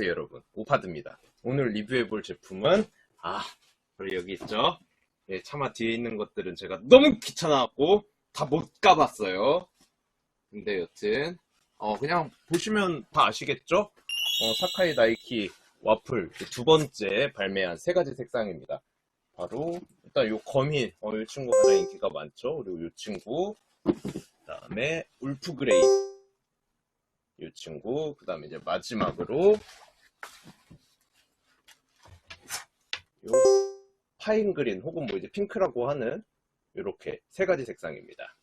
안녕하세요, 여러분. 오파드입니다. 오늘 리뷰해 볼 제품은, 아, 바로 여기 있죠? 예, 차마 뒤에 있는 것들은 제가 너무 귀찮아갖고 다 못 가봤어요. 근데 여튼, 어, 그냥 보시면 다 아시겠죠? 어, 사카이 나이키 와플 그두 번째 발매한 세 가지 색상입니다. 바로 일단 요 거민, 어, 이 친구 가장 인기가 많죠. 그리고 이 친구, 그 다음에 울프 그레이, 이 친구, 그 다음에 이제 마지막으로 요 파인 그린 혹은 뭐 이제 핑크라고 하는 이렇게 세 가지 색상입니다.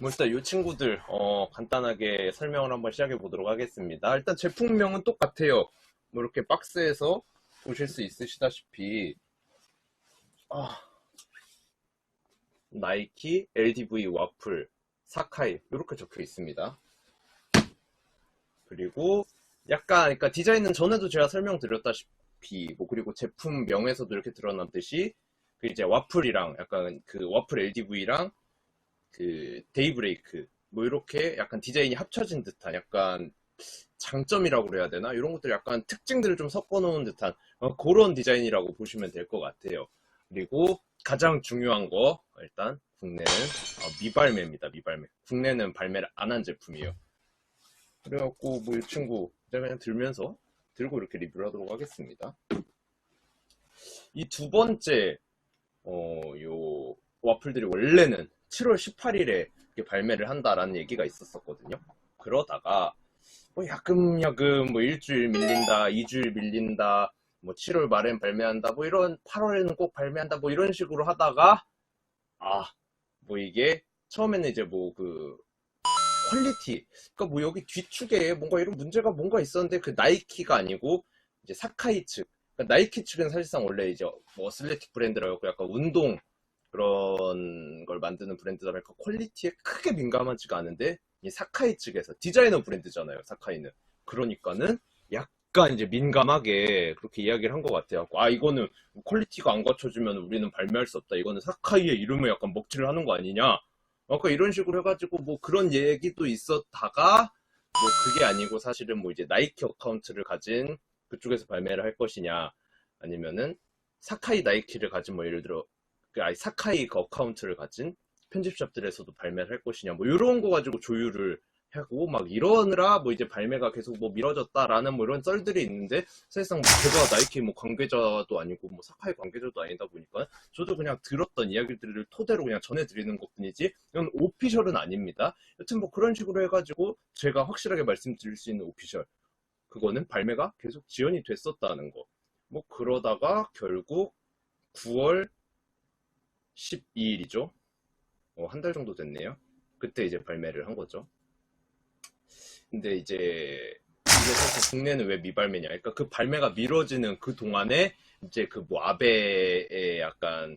뭐 일단 이 친구들 어, 간단하게 설명을 한번 시작해 보도록 하겠습니다. 일단 제품명은 똑같아요. 뭐 이렇게 박스에서 보실 수 있으시다시피 아, 나이키 LDV 와플 사카이 이렇게 적혀 있습니다. 그리고 약간 그러니까 디자인은 전에도 제가 설명드렸다시피 뭐 그리고 제품명에서도 이렇게 드러났듯이 그 이제 와플이랑 약간 그 와플 LDV랑 그 데이브레이크 뭐 이렇게 약간 디자인이 합쳐진 듯한 약간 장점이라고 그래야 되나? 이런 것들 약간 특징들을 좀 섞어 놓은 듯한 어, 그런 디자인이라고 보시면 될 것 같아요. 그리고 가장 중요한 거 일단 국내는 어, 미발매입니다 미발매. 국내는 발매를 안 한 제품이에요 그래갖고 뭐 이 친구 그냥 들면서 들고 이렇게 리뷰를 하도록 하겠습니다 이 두 번째 어, 요 와플들이 원래는 7월 18일에 발매를 한다라는 얘기가 있었었거든요. 그러다가 뭐 야금야금 뭐 일주일 밀린다, 이주일 밀린다, 뭐 7월 말엔 발매한다, 뭐 이런 8월에는 꼭 발매한다, 뭐 이런 식으로 하다가 아, 뭐 이게 처음에는 이제 뭐 그 퀄리티, 그러니까 뭐 여기 뒤축에 뭔가 이런 문제가 뭔가 있었는데 그 나이키가 아니고 이제 사카이 측, 그러니까 나이키 측은 사실상 원래 이제 뭐 어슬레틱 브랜드라고 약간 운동 그런 걸 만드는 브랜드다 보니까 퀄리티에 크게 민감하지가 않은데 이 사카이 측에서 디자이너 브랜드잖아요 사카이는. 그러니까는 약간 이제 민감하게 그렇게 이야기를 한 것 같아요. 아 이거는 퀄리티가 안 갖춰지면 우리는 발매할 수 없다. 이거는 사카이의 이름을 약간 먹칠을 하는 거 아니냐 아까 이런 식으로 해가지고 뭐 그런 얘기도 있었다가 뭐 그게 아니고 사실은 뭐 이제 나이키 어카운트를 가진 그쪽에서 발매를 할 것이냐 아니면은 사카이 나이키를 가진 뭐 예를 들어 그 아니 사카이 그 어카운트를 가진 편집샵들에서도 발매를 할 것이냐 뭐 이런 거 가지고 조율을 하고 막 이러느라 뭐 이제 발매가 계속 뭐 미뤄졌다라는 뭐 이런 썰들이 있는데 사실상 뭐 제가 나이키 뭐 관계자도 아니고 뭐 사카이 관계자도 아니다 보니까 저도 그냥 들었던 이야기들을 토대로 그냥 전해드리는 것뿐이지 이건 오피셜은 아닙니다. 여튼 뭐 그런 식으로 해가지고 제가 확실하게 말씀드릴 수 있는 오피셜 그거는 발매가 계속 지연이 됐었다는 거. 뭐 그러다가 결국 9월 12일이죠. 어, 한 달 정도 됐네요. 그때 이제 발매를 한 거죠. 근데 이제 이게 사실 국내는 왜 미발매냐? 그러니까 그 발매가 미뤄지는 그 동안에 이제 그 뭐 아베의 약간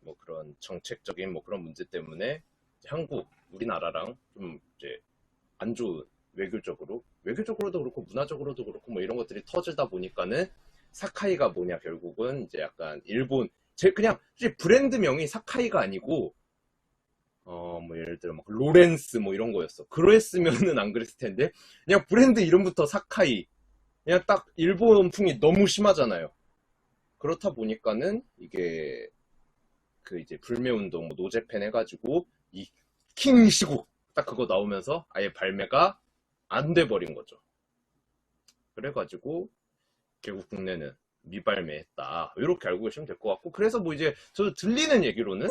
뭐 그런 정책적인 뭐 그런 문제 때문에 한국 우리나라랑 좀 이제 안 좋은 외교적으로 외교적으로도 그렇고 문화적으로도 그렇고 뭐 이런 것들이 터지다 보니까는 사카이가 뭐냐 결국은 이제 약간 일본 제 그냥 브랜드명이 사카이가 아니고 어 뭐 예를 들어 막 로렌스 뭐 이런 거였어. 그랬으면은 안 그랬을 텐데 그냥 브랜드 이름부터 사카이 그냥 딱 일본풍이 너무 심하잖아요. 그렇다 보니까는 이게 그 이제 불매 운동 뭐 노제팬 해가지고 이 킹 시국 딱 그거 나오면서 아예 발매가 안 돼 버린 거죠. 그래가지고 결국 국내는 미발매했다. 이렇게 알고 계시면 될 것 같고 그래서 뭐 이제 저도 들리는 얘기로는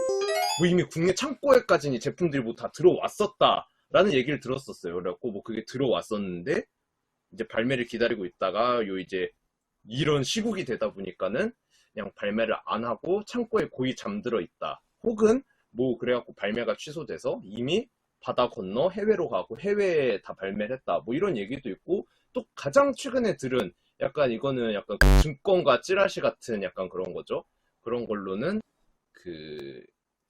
뭐 이미 국내 창고에까지 이 제품들이 뭐 다 들어왔었다라는 얘기를 들었었어요. 그래갖고 뭐 그게 들어왔었는데 이제 발매를 기다리고 있다가 요 이제 이런 시국이 되다 보니까는 그냥 발매를 안 하고 창고에 고이 잠들어 있다. 혹은 뭐 그래갖고 발매가 취소돼서 이미 바다 건너 해외로 가고 해외에 다 발매를 했다. 뭐 이런 얘기도 있고 또 가장 최근에 들은 약간 이거는 약간 그 증권과 찌라시 같은 약간 그런 거죠. 그런 걸로는 그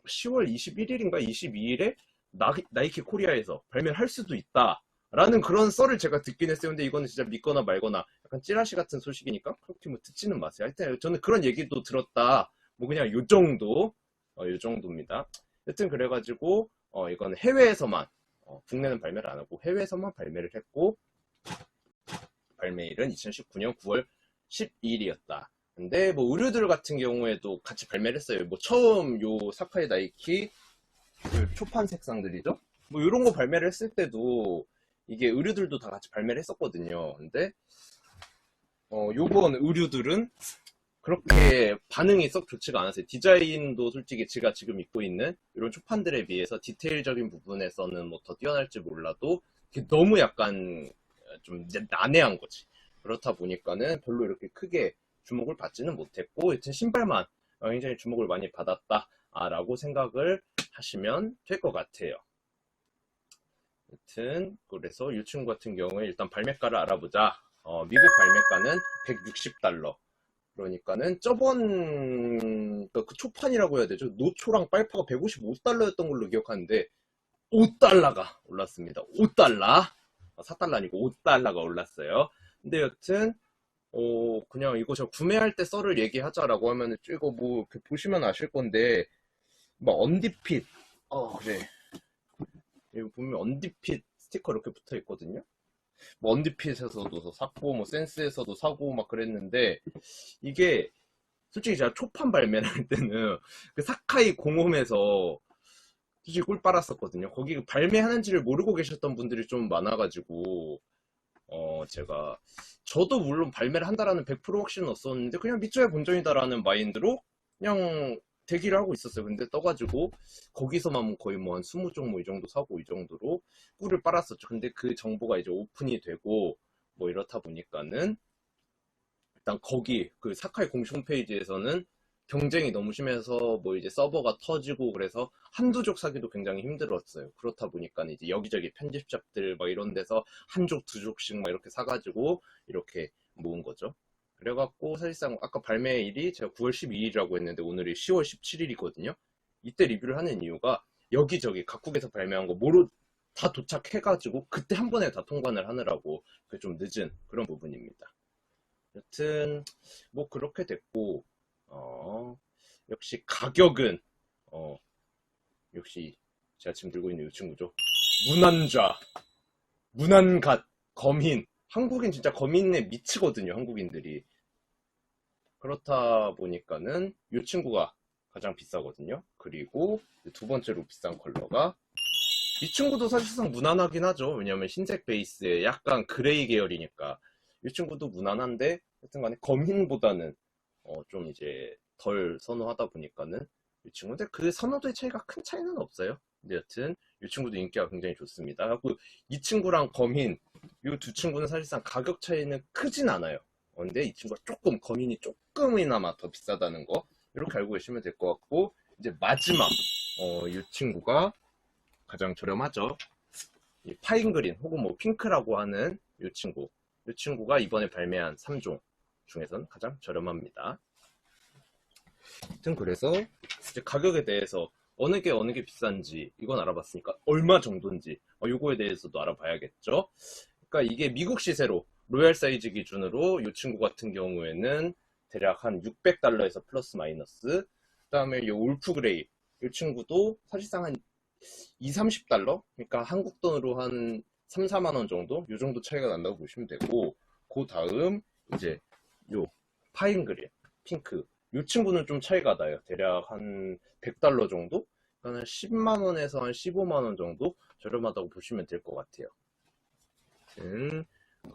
10월 21일인가 22일에 나이 키 코리아에서 발매를 할 수도 있다. 라는 그런 썰을 제가 듣긴 했어요. 근데 이거는 진짜 믿거나 말거나 약간 찌라시 같은 소식이니까 그렇게 뭐 듣지는 마세요. 하여튼 저는 그런 얘기도 들었다. 뭐 그냥 요 정도, 어, 요 정도입니다. 여튼 그래가지고 어, 이건 해외에서만 어, 국내는 발매를 안 하고 해외에서만 발매를 했고 발매일은 2019년 9월 12일이었다. 근데 뭐 의류들 같은 경우에도 같이 발매를 했어요. 뭐 처음 요 사카이 나이키 그 초판 색상들이죠. 뭐 이런 거 발매를 했을 때도 이게 의류들도 다 같이 발매를 했었거든요. 근데 어 요번 의류들은 그렇게 반응이 썩 좋지가 않았어요. 디자인도 솔직히 제가 지금 입고 있는 이런 초판들에 비해서 디테일적인 부분에서는 뭐 더 뛰어날지 몰라도 너무 약간 좀 이제 난해한 거지. 그렇다 보니까는 별로 이렇게 크게 주목을 받지는 못했고, 여튼 신발만 어, 굉장히 주목을 많이 받았다라고 생각을 하시면 될 것 같아요. 여튼 그래서 이 친구 같은 경우에 일단 발매가를 알아보자. 어, 미국 발매가는 160달러. 그러니까는 저번 그 초판이라고 해야 되죠. 노초랑 빨파가 155달러였던 걸로 기억하는데 5달러가 올랐습니다. 5달러. 4달러 아니고 5달러가 올랐어요. 근데 여튼 어 그냥 이거 저 구매할 때 썰을 얘기하자라고 하면 이거 뭐 이렇게 보시면 아실 건데 뭐 언디핏 어 그래 여기 보면 언디핏 스티커 이렇게 붙어 있거든요. 뭐 언디핏에서도 샀고 뭐 센스에서도 사고 막 그랬는데 이게 솔직히 제가 초판 발매를 할 때는 그 사카이 공홈에서 솔직히 꿀 빨았었거든요. 거기 발매하는지를 모르고 계셨던 분들이 좀 많아가지고 어 제가 저도 물론 발매를 한다라는 100% 확신은 없었는데 그냥 밑줄에 본전이다라는 마인드로 그냥 대기를 하고 있었어요. 근데 떠가지고 거기서만 거의 뭐 한 20종 뭐 이 정도 사고 이 정도로 꿀을 빨았었죠. 근데 그 정보가 이제 오픈이 되고 뭐 이렇다 보니까는 일단 거기 그 사카이 공식 홈페이지에서는 경쟁이 너무 심해서 뭐 이제 서버가 터지고 그래서 한두 족 사기도 굉장히 힘들었어요. 그렇다 보니까 이제 여기저기 편집샵들 막 이런 데서 한 족, 두 족씩 막 이렇게 사가지고 이렇게 모은 거죠. 그래갖고 사실상 아까 발매일이 제가 9월 12일이라고 했는데 오늘이 10월 17일이거든요. 이때 리뷰를 하는 이유가 여기저기 각국에서 발매한 거 모두 다 도착해가지고 그때 한 번에 다 통관을 하느라고 그게 좀 늦은 그런 부분입니다. 여튼 뭐 그렇게 됐고 어, 역시 가격은 어, 역시 제가 지금 들고 있는 이 친구죠. 무난좌, 무난갓, 검인. 한국인 진짜 검인에 미치거든요, 한국인들이. 그렇다 보니까는 이 친구가 가장 비싸거든요. 그리고 두 번째로 비싼 컬러가 이 친구도 사실상 무난하긴 하죠. 왜냐면 흰색 베이스에 약간 그레이 계열이니까 이 친구도 무난한데 하여튼간에 검인보다는 어, 좀 이제 덜 선호하다 보니까는 이 친구 근데 그 선호도의 차이가 큰 차이는 없어요. 근데 여튼 이 친구도 인기가 굉장히 좋습니다. 그리고 이 친구랑 검인 이 두 친구는 사실상 가격 차이는 크진 않아요. 어, 근데 이 친구가 조금 검인이 조금이나마 더 비싸다는 거 이렇게 알고 계시면 될 것 같고 이제 마지막 어, 이 친구가 가장 저렴하죠. 이 파인 그린 혹은 뭐 핑크라고 하는 이 친구 이 친구가 이번에 발매한 3종 중에서는 가장 저렴합니다. 하여튼 그래서 이제 가격에 대해서 어느 게 어느 게 비싼지 이건 알아봤으니까 얼마 정도인지 어, 요거에 대해서도 알아봐야겠죠. 그러니까 이게 미국 시세로 로얄 사이즈 기준으로 이 친구 같은 경우에는 대략 한 600달러에서 플러스 마이너스 그다음에 이 울프 그레이 이 친구도 사실상 한 2, 30달러 그러니까 한국 돈으로 한 3, 4만 원 정도 이 정도 차이가 난다고 보시면 되고 그 다음 이제 요 파인 그린 핑크. 이 친구는 좀 차이가 나요. 대략 한 100달러 정도? 그러니까 한 10만 원에서 한 15만 원 정도 저렴하다고 보시면 될 것 같아요. 음,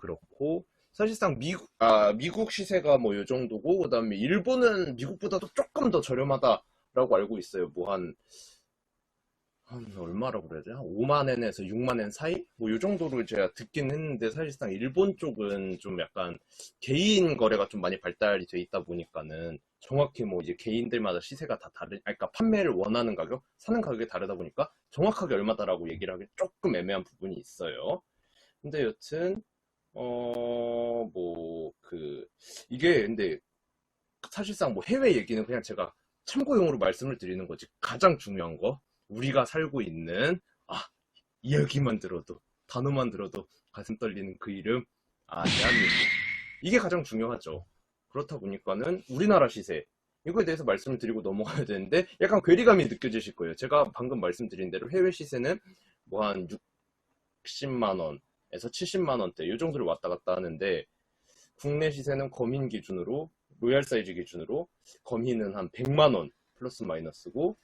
그렇고. 사실상 미국 아 미국 시세가 뭐 요 정도고 그다음에 일본은 미국보다도 조금 더 저렴하다라고 알고 있어요. 뭐 한 한 얼마라고 그래야 되나? 5만엔에서 6만엔 사이? 뭐 이 정도로 제가 듣긴 했는데 사실상 일본 쪽은 좀 약간 개인 거래가 좀 많이 발달이 돼 있다 보니까는 정확히 뭐 이제 개인들마다 시세가 다 다르, 그러니까 판매를 원하는 가격, 사는 가격이 다르다 보니까 정확하게 얼마다라고 얘기를 하기 조금 애매한 부분이 있어요. 근데 여튼 어 뭐 그 이게 근데 사실상 뭐 해외 얘기는 그냥 제가 참고용으로 말씀을 드리는 거지 가장 중요한 거 우리가 살고 있는 아 이야기만 들어도 단어만 들어도 가슴 떨리는 그 이름 아 대한민국 이게 가장 중요하죠. 그렇다 보니까는 우리나라 시세 이거에 대해서 말씀을 드리고 넘어가야 되는데 약간 괴리감이 느껴지실 거예요. 제가 방금 말씀드린 대로 해외 시세는 뭐 한 60만 원에서 70만 원대 이 정도를 왔다 갔다 하는데 국내 시세는 검인 기준으로 로얄 사이즈 기준으로 검인은 한 100만 원 플러스 마이너스고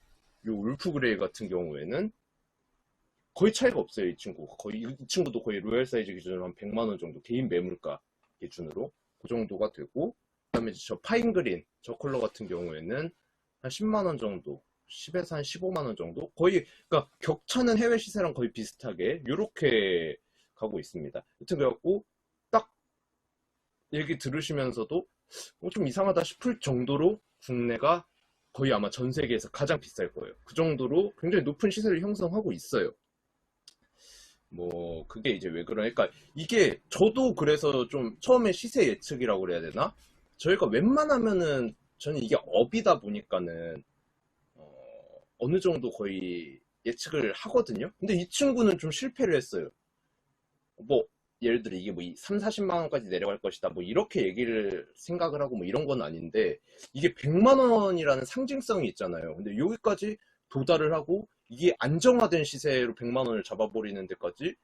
요 울프 그레이 같은 경우에는 거의 차이가 없어요 이 친구 거의 이 친구도 거의 로얄 사이즈 기준으로 한 100만 원 정도 개인 매물가 기준으로 그 정도가 되고 그 다음에 저 파인 그린 저 컬러 같은 경우에는 한 10만 원 정도 10에서 한 15만 원 정도 거의 그러니까 격차는 해외 시세랑 거의 비슷하게 요렇게 가고 있습니다. 여튼 그래갖고 딱 얘기 들으시면서도 어, 좀 이상하다 싶을 정도로 국내가 거의 아마 전 세계에서 가장 비쌀 거예요. 그 정도로 굉장히 높은 시세를 형성하고 있어요. 뭐 그게 이제 왜 그러니까 이게 저도 그래서 좀 처음에 시세 예측이라고 그래야 되나? 저희가 웬만하면은 저는 이게 업이다 보니까는 어, 어느 정도 거의 예측을 하거든요. 근데 이 친구는 좀 실패를 했어요. 뭐 예를 들어 이게 뭐 3, 40만 원까지 내려갈 것이다. 뭐 이렇게 얘기를 생각을 하고 뭐 이런 건 아닌데 이게 100만 원이라는 상징성이 있잖아요. 근데 여기까지 도달을 하고 이게 안정화된 시세로 100만 원을 잡아버리는 데까지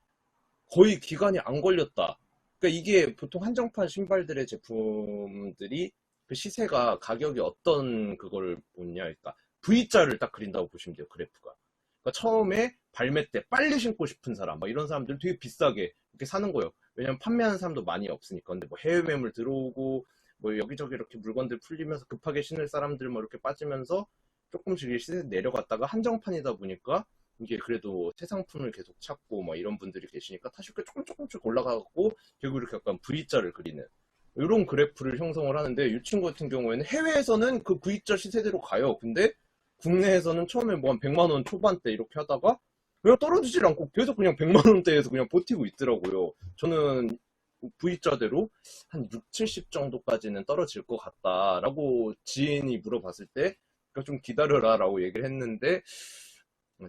거의 기간이 안 걸렸다. 그러니까 이게 보통 한정판 신발들의 제품들이 그 시세가 가격이 어떤 그거를 보냐, 그러니까 V자를 딱 그린다고 보시면 돼요, 그래프가. 그러니까 처음에 발매 때 빨리 신고 싶은 사람, 막 이런 사람들 되게 비싸게 이렇게 사는 거예요. 왜냐면 판매하는 사람도 많이 없으니까. 근데 뭐 해외 매물 들어오고, 뭐 여기저기 이렇게 물건들 풀리면서 급하게 신을 사람들 뭐 이렇게 빠지면서 조금씩 이 시세 내려갔다가 한정판이다 보니까 이게 그래도 새 상품을 계속 찾고 막 이런 분들이 계시니까 타시가 조금 조금씩 올라가고 결국 이렇게 약간 V자를 그리는 이런 그래프를 형성을 하는데 이 친구 같은 경우에는 해외에서는 그 V자 시세대로 가요. 근데 국내에서는 처음에 뭐 한 100만 원 초반대 이렇게 하다가 그냥 떨어지질 않고 계속 그냥 100만 원대에서 그냥 버티고 있더라고요. 저는 V자대로 한 6, 70 정도까지는 떨어질 것 같다라고 지인이 물어봤을 때 그러니까 좀 기다려라라고 얘기를 했는데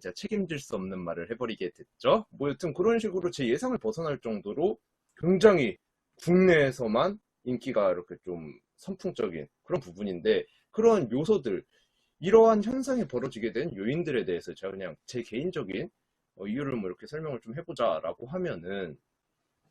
제가 책임질 수 없는 말을 해버리게 됐죠. 뭐 여튼 그런 식으로 제 예상을 벗어날 정도로 굉장히 국내에서만 인기가 이렇게 좀 선풍적인 그런 부분인데 그런 요소들 이러한 현상이 벌어지게 된 요인들에 대해서 제가 그냥 제 개인적인 어, 이유를 뭐 이렇게 설명을 좀 해보자라고 하면은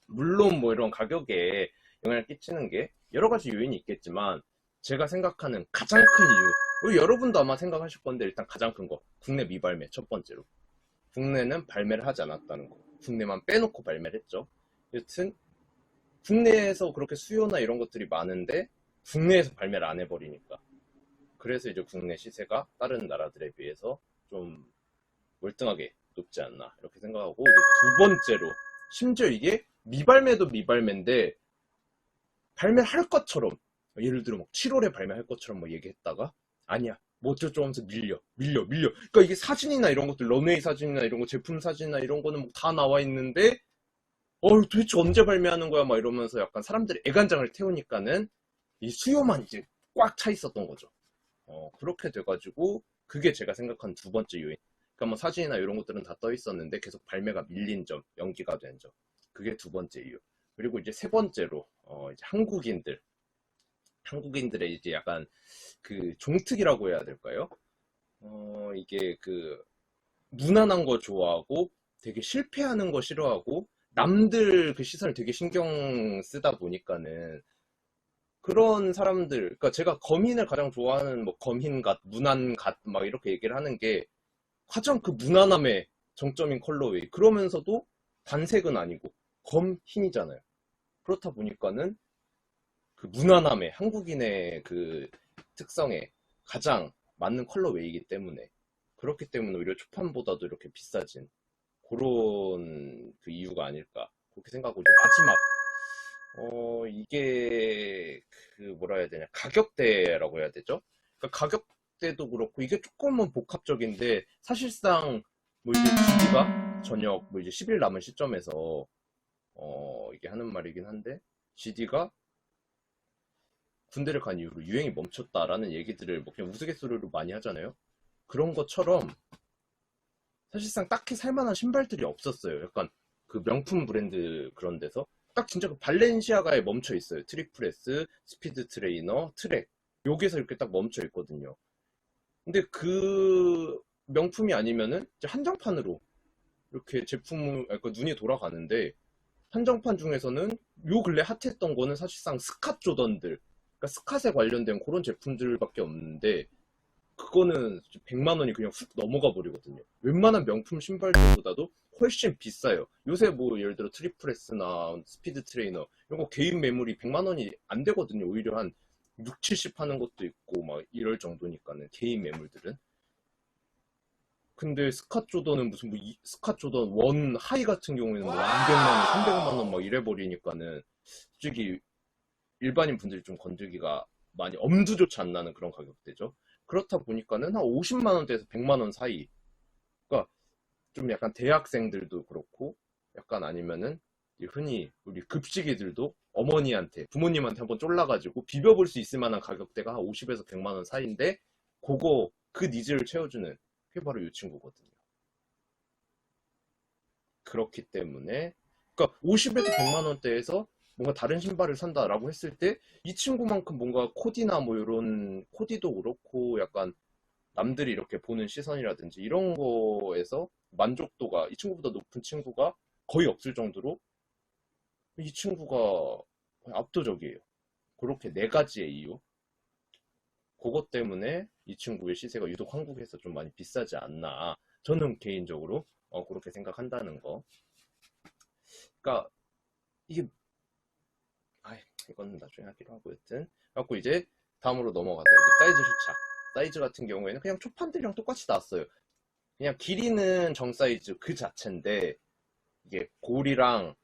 물론 뭐 이런 가격에 영향을 끼치는 게 여러 가지 요인이 있겠지만 제가 생각하는 가장 큰 이유 우리 여러분도 아마 생각하실 건데 일단 가장 큰 거 국내 미발매 첫 번째로. 국내는 발매를 하지 않았다는 거. 국내만 빼놓고 발매를 했죠. 여튼 국내에서 그렇게 수요나 이런 것들이 많은데 국내에서 발매를 안 해버리니까. 그래서 이제 국내 시세가 다른 나라들에 비해서 좀 월등하게 높지 않나 이렇게 생각하고 두 번째로 심지어 이게 미발매도 미발매인데 발매할 것처럼 예를 들어 막 7월에 발매할 것처럼 뭐 얘기했다가 아니야 뭐 어쩌고 하면서 밀려 밀려 밀려. 그러니까 이게 사진이나 이런 것들 런웨이 사진이나 이런 거 제품 사진이나 이런 거는 뭐다 나와 있는데 어 도대체 언제 발매하는 거야? 막 이러면서 약간 사람들이 애간장을 태우니까는 이 수요만 이제 꽉 차 있었던 거죠. 어 그렇게 돼가지고 그게 제가 생각한 두 번째 요인 그러니까 뭐 사진이나 이런 것들은 다 떠 있었는데 계속 발매가 밀린 점 연기가 된 점. 그게 두 번째 이유. 그리고 이제 세 번째로 어 이제 한국인들. 한국인들의 이제 약간 그 종특이라고 해야 될까요? 어, 이게 그 무난한 거 좋아하고 되게 실패하는 거 싫어하고 남들 그 시선을 되게 신경 쓰다 보니까는 그런 사람들, 그러니까 제가 검인을 가장 좋아하는 뭐 검인갓, 무난갓 막 이렇게 얘기를 하는 게 가장 그 무난함의 정점인 컬러웨이. 그러면서도 단색은 아니고 검 흰이잖아요. 그렇다 보니까는 그 무난함에 한국인의 그 특성에 가장 맞는 컬러웨이이기 때문에 그렇기 때문에 오히려 초판보다도 이렇게 비싸진 그런 그 이유가 아닐까 그렇게 생각하고 이제 마지막 어 이게 그 뭐라 해야 되냐 가격대라고 해야 되죠 그러니까 가격 대도 그렇고 이게 조금은 복합적인데 사실상 뭐 이제 GD가 저녁 뭐 이제 10일 남은 시점에서 어 이게 하는 말이긴 한데 GD가 군대를 간 이후로 유행이 멈췄다라는 얘기들을 뭐 그냥 우스갯소리로 많이 하잖아요. 그런 것처럼 사실상 딱히 살만한 신발들이 없었어요. 약간 그 명품 브랜드 그런 데서 딱 진짜 그 발렌시아가에 멈춰 있어요. S, 스피드 트레이너, 트랙. 여기서 이렇게 딱 멈춰 있거든요. 근데 그 명품이 아니면은 한정판으로 이렇게 제품을, 그러니까 눈이 돌아가는데 한정판 중에서는 요 근래 핫했던 거는 사실상 스캇 조던들, 그러니까 스캇에 관련된 그런 제품들밖에 없는데 그거는 100만 원이 그냥 훅 넘어가 버리거든요. 웬만한 명품 신발들보다도 훨씬 비싸요. 요새 뭐 예를 들어 트리플스나 스피드 트레이너 이런 거 개인 매물이 100만 원이 안 되거든요. 오히려 한 6, 70 하는 것도 있고 막 이럴 정도니까는 개인 매물들은. 근데 스캇 조던은 무슨 뭐 이- 스캇 조던 원 하이 같은 경우에는 뭐 200만 원, 300만 원 막 이래 버리니까는 솔직히 일반인 분들이 좀 건들기가 많이 엄두조차 안 나는 그런 가격대죠. 그렇다 보니까는 한 50만 원대에서 100만 원 사이. 그러니까 좀 약간 대학생들도 그렇고 약간 아니면은 이 흔히 우리 급식이들도 어머니한테 부모님한테 한번 쫄라가지고 비벼볼 수 있을 만한 가격대가 한 50에서 100만 원 사이인데 그거 그 니즈를 채워주는 그게 바로 이 친구거든요. 그렇기 때문에 그러니까 50에서 100만 원대에서 뭔가 다른 신발을 산다라고 했을 때 이 친구만큼 뭔가 코디나 뭐 이런 코디도 그렇고 약간 남들이 이렇게 보는 시선이라든지 이런 거에서 만족도가 이 친구보다 높은 친구가 거의 없을 정도로 이 친구가 압도적이에요. 그렇게 네 가지의 이유. 그것 때문에 이 친구의 시세가 유독 한국에서 좀 많이 비싸지 않나. 저는 개인적으로 어, 그렇게 생각한다는 거. 그러니까 이게 아 이건 나중에 하기로 하고 여튼 갖고 이제 다음으로 넘어가다 이제 사이즈 수차. 사이즈 같은 경우에는 그냥 초판들이랑 똑같이 나왔어요. 그냥 길이는 정 사이즈 그 자체인데 이게 골이랑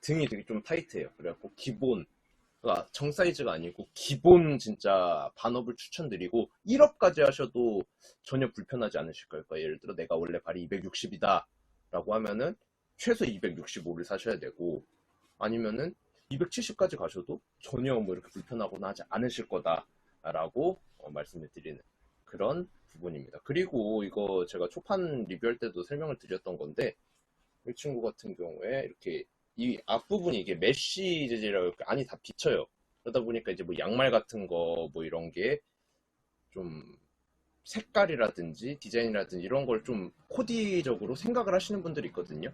등이 되게 좀 타이트해요. 그래갖고 기본 그러니까 정 사이즈가 아니고 기본 진짜 반업을 추천드리고 1업까지 하셔도 전혀 불편하지 않으실 거예요. 그러니까 예를 들어 내가 원래 발이 260이다 라고 하면은 최소 265를 사셔야 되고 아니면은 270까지 가셔도 전혀 뭐 이렇게 불편하거나 하지 않으실 거다라고 어, 말씀을 드리는 그런 부분입니다. 그리고 이거 제가 초판 리뷰할 때도 설명을 드렸던 건데 이 친구 같은 경우에 이렇게 이 앞부분이 이게 메쉬 재질이라고 안이 다 비쳐요. 그러다 보니까 이제 뭐 양말 같은 거 뭐 이런 게 좀 색깔이라든지 디자인이라든지 이런 걸 좀 코디적으로 생각을 하시는 분들이 있거든요.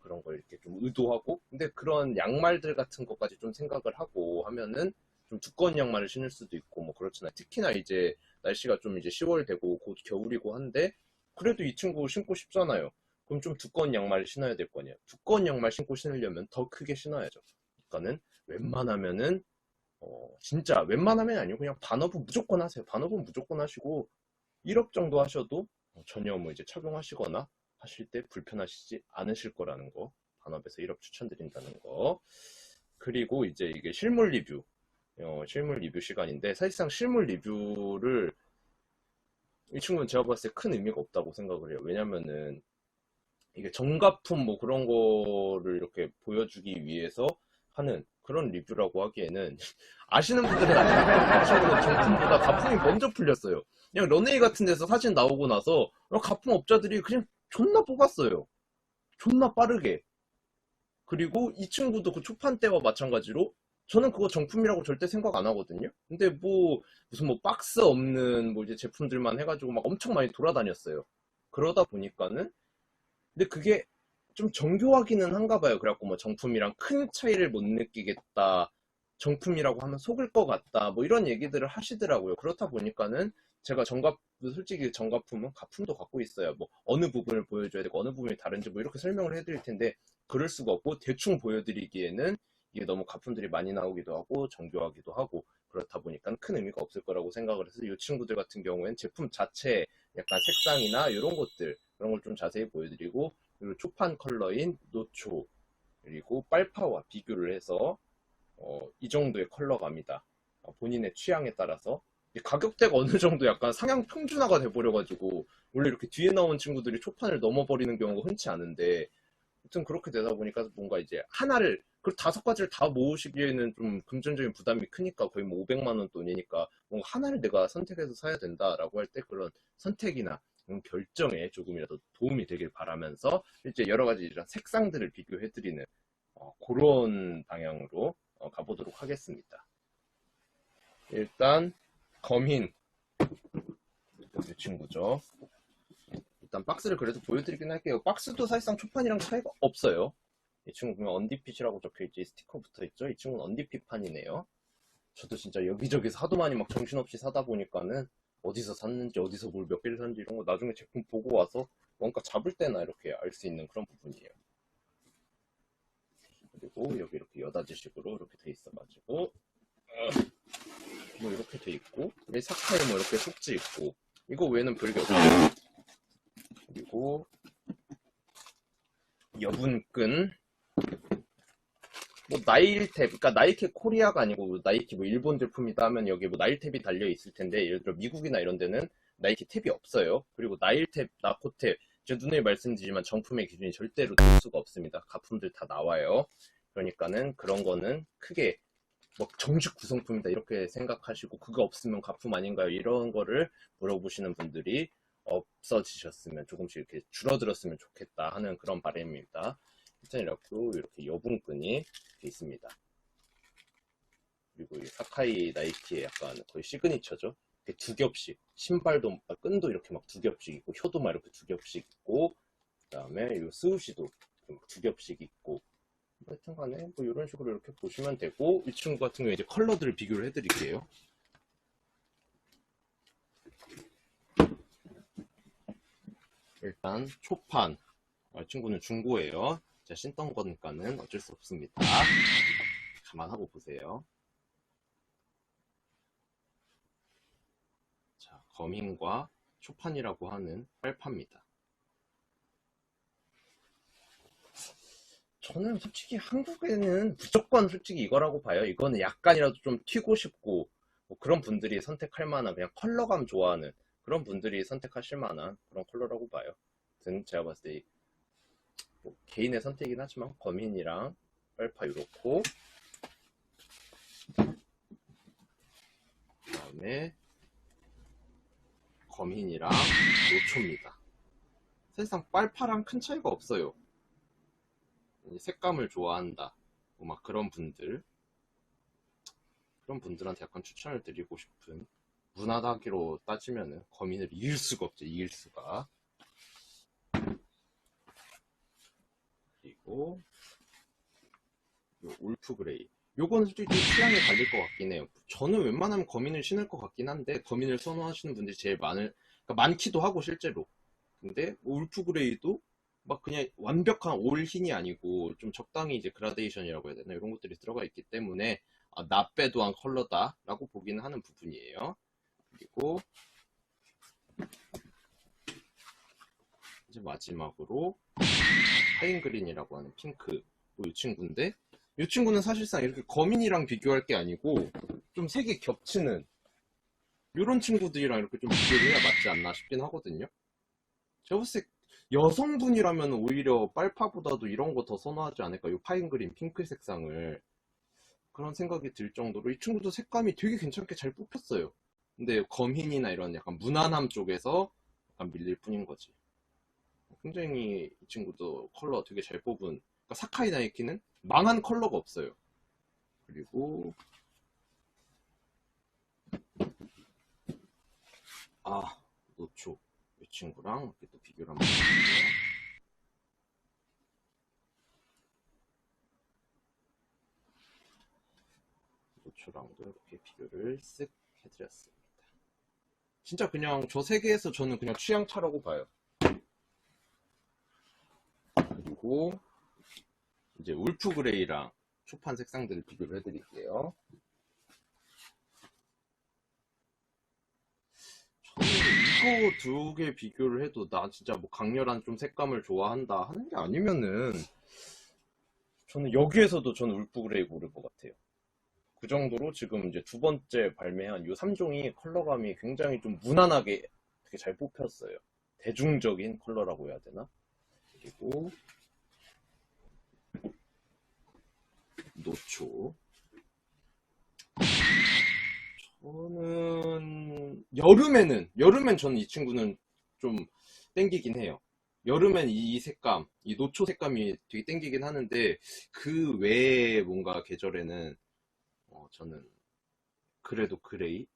그런 걸 이렇게 좀 의도하고 근데 그런 양말들 같은 것까지 좀 생각을 하고 하면은 좀 두꺼운 양말을 신을 수도 있고 뭐 그렇잖아요. 특히나 이제 날씨가 좀 이제 10월 되고 곧 겨울이고 한데 그래도 이 친구 신고 싶잖아요. 그럼 좀 두꺼운 양말을 신어야 될 거 아니에요. 두꺼운 양말 신고 신으려면 더 크게 신어야죠. 그러니까는 웬만하면은 어, 진짜 웬만하면 아니고 그냥 반업은 무조건 하세요. 반업은 무조건 하시고 1업 정도 하셔도 전혀 뭐 이제 착용하시거나 하실 때 불편하시지 않으실 거라는 거. 반업에서 1업 추천드린다는 거. 그리고 이제 이게 실물 리뷰. 어, 실물 리뷰 시간인데 사실상 실물 리뷰를 이 친구는 제가 봤을 때 큰 의미가 없다고 생각을 해요. 왜냐면은 이게 정가품 뭐 그런 거를 이렇게 보여주기 위해서 하는 그런 리뷰라고 하기에는 아시는 분들은 아시는 정품보다 가품이 먼저 풀렸어요. 그냥 런웨이 같은 데서 사진 나오고 나서 가품 업자들이 그냥 존나 뽑았어요. 존나 빠르게. 그리고 이 친구도 그 초판 때와 마찬가지로 저는 그거 정품이라고 절대 생각 안 하거든요. 근데 뭐 무슨 뭐 박스 없는 뭐 이제 제품들만 해가지고 막 엄청 많이 돌아다녔어요. 그러다 보니까는 근데 그게 좀 정교하기는 한가 봐요. 그래갖고 뭐 정품이랑 큰 차이를 못 느끼겠다. 정품이라고 하면 속을 것 같다. 뭐 이런 얘기들을 하시더라고요. 그렇다 보니까는 제가 정갑, 솔직히 정가품은 가품도 갖고 있어요. 뭐 어느 부분을 보여줘야 되고 어느 부분이 다른지 뭐 이렇게 설명을 해드릴 텐데 그럴 수가 없고 대충 보여드리기에는 이게 너무 가품들이 많이 나오기도 하고 정교하기도 하고 그렇다 보니까 큰 의미가 없을 거라고 생각을 해서 이 친구들 같은 경우에는 제품 자체 약간 색상이나 이런 것들 그런 걸 좀 자세히 보여드리고 그리고 초판 컬러인 노초 그리고 빨파와 비교를 해서 어, 이 정도의 컬러감이다. 어, 본인의 취향에 따라서 이 가격대가 어느 정도 약간 상향 평준화가 돼버려가지고 원래 이렇게 뒤에 나온 친구들이 초판을 넘어버리는 경우가 흔치 않은데 아무튼 그렇게 되다 보니까 뭔가 이제 하나를 그 다섯 가지를 다 모으시기에는 좀 금전적인 부담이 크니까 거의 뭐 500만 원 돈이니까 뭔가 하나를 내가 선택해서 사야 된다라고 할 때 그런 선택이나 그런 결정에 조금이라도 도움이 되길 바라면서 이제 여러 가지 이런 색상들을 비교해드리는 어, 그런 방향으로 어, 가보도록 하겠습니다. 일단 검인 이 친구죠. 일단 박스를 그래도 보여드리긴 할게요. 박스도 사실상 초판이랑 차이가 없어요. 이 친구 보면 언디핏이라고 적혀있지 스티커 붙어있죠. 이 친구는 언디핏 판이네요. 저도 진짜 여기저기서 하도 많이 막 정신없이 사다 보니까는 어디서 샀는지 어디서 뭘 몇 개를 샀는지 이런 거 나중에 제품 보고 와서 뭔가 잡을 때나 이렇게 알 수 있는 그런 부분이에요. 그리고 여기 이렇게 여닫이식으로 이렇게 돼 있어가지고 어, 뭐 이렇게 돼 있고 여기 사카이 뭐 이렇게 속지 있고 이거 외에는 별게 없어요. 그리고 여분끈 뭐 나일탭 그러니까 나이키 코리아가 아니고 나이키 뭐 일본 제품이다 하면 여기 뭐 나일탭이 달려 있을 텐데 예를 들어 미국이나 이런 데는 나이키 탭이 없어요. 그리고 나일탭, 나코탭 제가 누누이 말씀드리지만 정품의 기준이 절대로 될 수가 없습니다. 가품들 다 나와요. 그러니까는 그런 거는 크게 뭐 정식 구성품이다 이렇게 생각하시고 그거 없으면 가품 아닌가요? 이런 거를 물어보시는 분들이 없어지셨으면 조금씩 이렇게 줄어들었으면 좋겠다 하는 그런 바람입니다. 일단 이렇게 여분끈이 돼 있습니다. 그리고 이 사카이 나이키의 약간 거의 시그니처죠. 이렇게 두 겹씩 신발도 아, 끈도 이렇게 막 두 겹씩 있고 효도 막 이렇게 두 겹씩 있고 그다음에 이 스우시도 두 겹씩 있고 하여튼간에 뭐 이런 식으로 이렇게 보시면 되고 이 친구 같은 경우에 이제 컬러들을 비교를 해드릴게요. 일단 초판 아, 이 친구는 중고예요. 제가 신던 거니까는 어쩔 수 없습니다. 감안하고 보세요. 자, 검인과 초판이라고 하는 빨파입니다. 저는 솔직히 한국에는 무조건 솔직히 이거라고 봐요. 이거는 약간이라도 좀 튀고 싶고 뭐 그런 분들이 선택할 만한 그냥 컬러감 좋아하는 그런 분들이 선택하실 만한 그런 컬러라고 봐요. 제가 봤을 때 뭐 개인의 선택이긴 하지만 검인이랑 빨파 이렇고 그 다음에 검인이랑 노초입니다. 사실상 빨파랑 큰 차이가 없어요. 색감을 좋아한다. 뭐 막 그런 분들. 그런 분들한테 약간 추천을 드리고 싶은 무난하기로 따지면은 거민을 이길 수가 없죠. 이길 수가. 요 울프 그레이. 요거는 솔직히 좀 취향에 갈릴 것 같긴 해요. 저는 웬만하면 거민을 신을 것 같긴 한데 거민을 선호하시는 분들이 제일 많을, 그러니까 많기도 하고 실제로. 근데 뭐 울프 그레이도 막 그냥 완벽한 올 흰이 아니고 좀 적당히 이제 그라데이션이라고 해야 되나 이런 것들이 들어가 있기 때문에 아, 나 빼도 한 컬러다라고 보기는 하는 부분이에요. 그리고 이제 마지막으로 파인그린이라고 하는 핑크 이 친구인데 이 친구는 사실상 이렇게 거민이랑 비교할 게 아니고 좀 색이 겹치는 이런 친구들이랑 이렇게 좀 비교를 해야 맞지 않나 싶긴 하거든요. 제가 봤을 때 여성분이라면 오히려 빨파보다도 이런 거 더 선호하지 않을까? 이 파인그린 핑크 색상을 그런 생각이 들 정도로 이 친구도 색감이 되게 괜찮게 잘 뽑혔어요. 근데 검흰이나 이런 약간 무난함 쪽에서 약간 밀릴 뿐인 거지. 굉장히 이 친구도 컬러 되게 잘 뽑은 그러니까 사카이 나이키는 망한 컬러가 없어요. 그리고 아 노초 이 친구랑 이렇게 또 비교를 한번 해볼게요. 노초랑도 이렇게 비교를 쓱 해드렸습니다. 진짜 그냥 저 세 개에서 저는 그냥 취향 차라고 봐요. 그리고 이제 울프 그레이랑 초판 색상들을 비교를 해드릴게요. 이거 두 개 비교를 해도 나 진짜 뭐 강렬한 좀 색감을 좋아한다 하는 게 아니면은 저는 여기에서도 저는 울프 그레이 고를 것 같아요. 그 정도로 지금 이제 두 번째 발매한 이 3종이 컬러감이 굉장히 좀 무난하게 되게 잘 뽑혔어요. 대중적인 컬러라고 해야 되나? 그리고 노초. 저는 여름에는 여름엔 저는 이 친구는 좀 땡기긴 해요. 여름엔 이 색감, 이 노초 색감이 되게 땡기긴 하는데 그 외에 뭔가 계절에는 어, 저는 그래도 그레이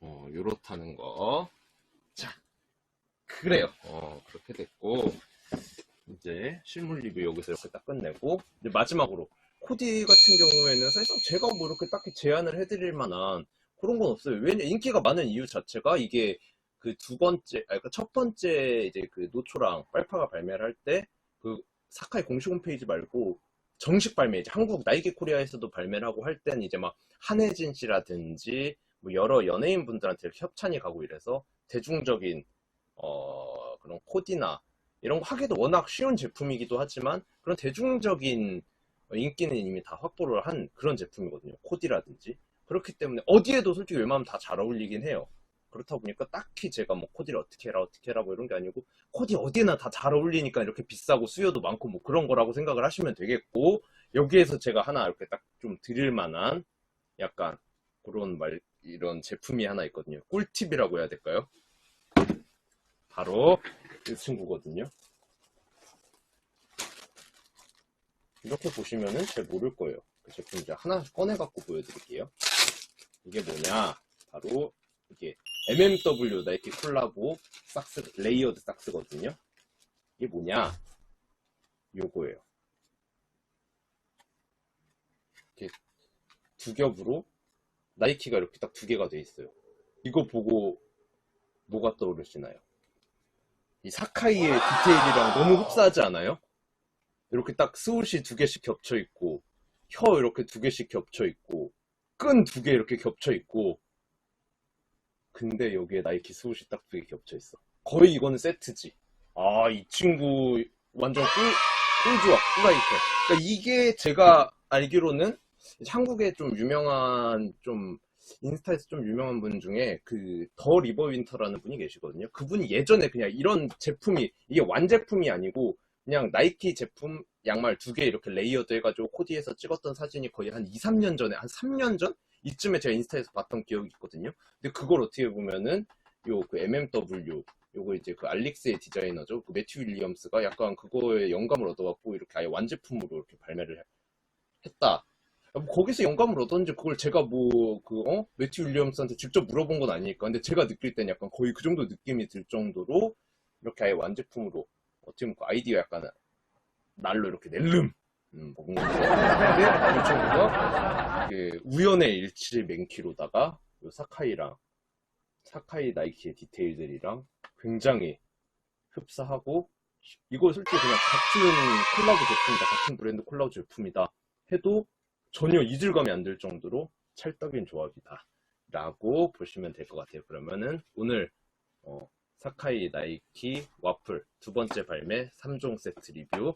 어, 요렇다는 거. 자, 그래요. 어, 그렇게 됐고 이제 실물 리뷰 여기서 이렇게 딱 끝내고 이제 마지막으로 코디 같은 경우에는 사실상 제가 뭐 이렇게 딱히 제안을 해드릴 만한 그런 건 없어요. 왜냐 인기가 많은 이유 자체가 이게 그 두 번째, 아니 그첫 번째 이제 그 노초랑 빨파가 발매를 할 때 그 사카이 공식 홈페이지 말고 정식 발매, 이제 한국 나이키 코리아에서도 발매를 하고 할 때는 이제 막 한혜진 씨라든지 뭐 여러 연예인 분들한테 협찬이 가고 이래서 대중적인 어 그런 코디나 이런 거 하기도 워낙 쉬운 제품이기도 하지만 그런 대중적인 인기는 이미 다 확보를 한 그런 제품이거든요. 코디라든지. 그렇기 때문에 어디에도 솔직히 웬만하면 다 잘 어울리긴 해요. 그렇다 보니까 딱히 제가 뭐 코디를 어떻게 해라 어떻게 해라 뭐 이런 게 아니고 코디 어디나 다 잘 어울리니까 이렇게 비싸고 수요도 많고 뭐 그런 거라고 생각을 하시면 되겠고 여기에서 제가 하나 이렇게 딱 좀 드릴 만한 약간 그런 말 이런 제품이 하나 있거든요. 꿀팁이라고 해야 될까요? 바로 이 친구거든요. 이렇게 보시면은 잘 모를 거예요. 그 제품 이제 하나 꺼내갖고 보여드릴게요. 이게 뭐냐? 바로 이게 MMW 나이키 콜라보 삭스, 레이어드 삭스거든요. 이게 뭐냐? 요거예요. 이렇게 두 겹으로 나이키가 이렇게 딱 두 개가 돼 있어요. 이거 보고 뭐가 떠오르시나요? 이 사카이의 디테일이랑 너무 흡사하지 않아요? 이렇게 딱 스옷이 두 개씩 겹쳐 있고, 혀 이렇게 두 개씩 겹쳐 있고, 끈 두 개 이렇게 겹쳐 있고, 근데 여기에 나이키 스옷이 딱 두 개 겹쳐 있어. 거의 이거는 세트지. 아, 이 친구 완전 꿀, 꿀 좋아, 꿀라이트. 그러니까 이게 제가 알기로는 한국에 좀 유명한 좀 인스타에서 좀 유명한 분 중에 그 더 리버 윈터라는 분이 계시거든요. 그분이 예전에 그냥 이런 제품이 이게 완제품이 아니고 그냥 나이키 제품 양말 두 개 이렇게 레이어드 해가지고 코디해서 찍었던 사진이 거의 한 2, 3년 전에 한 3년 전 이쯤에 제가 인스타에서 봤던 기억이 있거든요. 근데 그걸 어떻게 보면은 요 그 MMW 요거 이제 그 알릭스의 디자이너죠. 그 매튜 윌리엄스가 약간 그거에 영감을 얻어갖고 이렇게 아예 완제품으로 이렇게 발매를 해- 했다. 뭐 거기서 영감을 얻었는지 그걸 제가 뭐 그 어? 매튜 윌리엄스한테 직접 물어본 건 아니니까. 근데 제가 느낄 땐 약간 거의 그 정도 느낌이 들 정도로 이렇게 아예 완제품으로 어떻게 보면 그 아이디어 약간 날로 이렇게 낼름! 음, 먹은 건데 이 친구가 이게 우연의 일치를 맨키로다가 요 사카이랑 사카이 나이키의 디테일들이랑 굉장히 흡사하고 이거 솔직히 그냥 같은 콜라보 제품이다. 같은 브랜드 콜라보 제품이다 해도 전혀 이질감이 안 들 정도로 찰떡인 조합이다 라고 보시면 될 것 같아요. 그러면은 오늘 어, 사카이 나이키 와플 두 번째 발매 3종 세트 리뷰